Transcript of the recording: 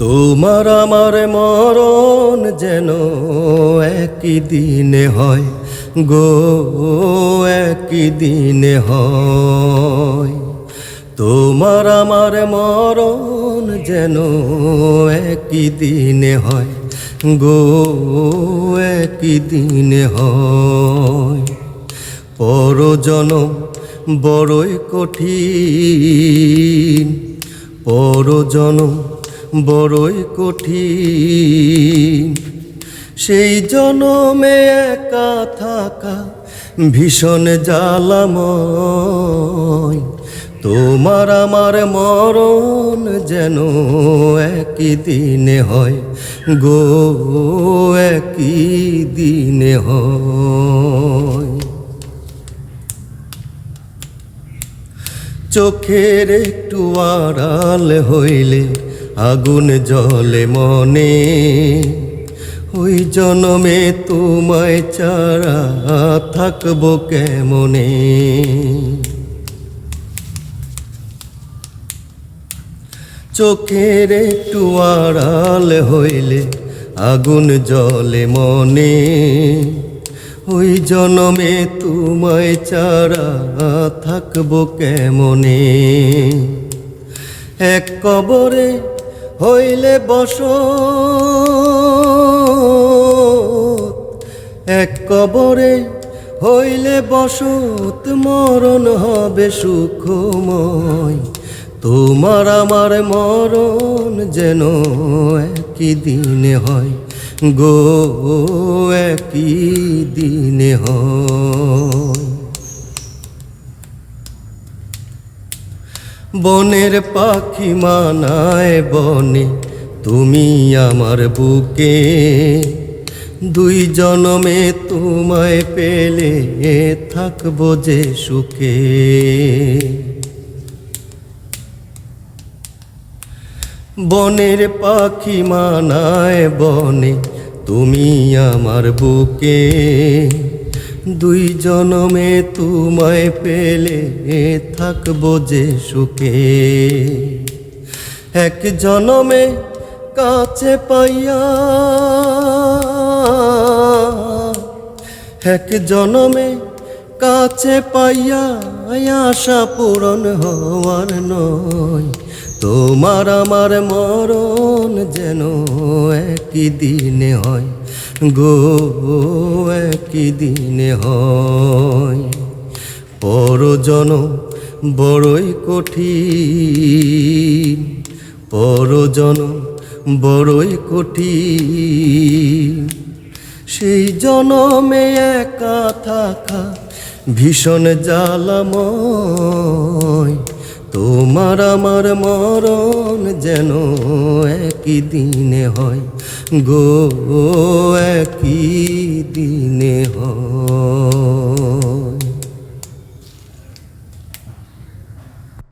তোমার আমার মরণ যেন একই দিনে হয় গো, একই দিনে হয়। তোমার আমার মরণ যেন একই দিনে হয় গো, একই দিনে হয়। পরজনম বড়ই কঠিন, পরজনম বড়ই কঠিন। সেই জনমে একা থাকা ভীষণ জ্বালাময়। তোমার আমার মরণ যেন একই দিনে হয় গো, একই দিনে হয়। চোখের একটু আড়াল হইলে আগুন জলে মনে, ওই জনমে তোমায় চারা থাকব কেমনে? চোখের একটু আড়াল হইলে আগুন জলে মনে, ওই জনমে তোমায় চারা থাকব কেমনে? এক কবরে হইলে বস এক কবরে হইলে বসত, মরণ হবে সুখময়। তোমার আমার মরণ যেন একই দিনে হয় গো, একই দিনে হয়। বনের পাখি মানায় বনে, তুমি আমার বুকে। দুই জনমে তোমায় পেলে থাকব যে সুখে। বনের পাখি মানায় বনে, তুমি আমার বুকে। দুই জনমে তোমায় পেলে থাকব যে সুখে। এক জনমে কাছে পাইয়া এক জনমে কাছে পাইয়া আশা পূরণ হওয়ার নয়। তোমার আমার মরণ যেন একই দিনে হয় গো, একই দিনে হয়। পরজন বড়ই কঠিন পরজন বড়ই কঠিন। সেই জনমে একা থাকা ভীষণ জ্বালাময়। তোমার আমার মরণ যেন একই দিনে হয় গো, একই দিনে হয়।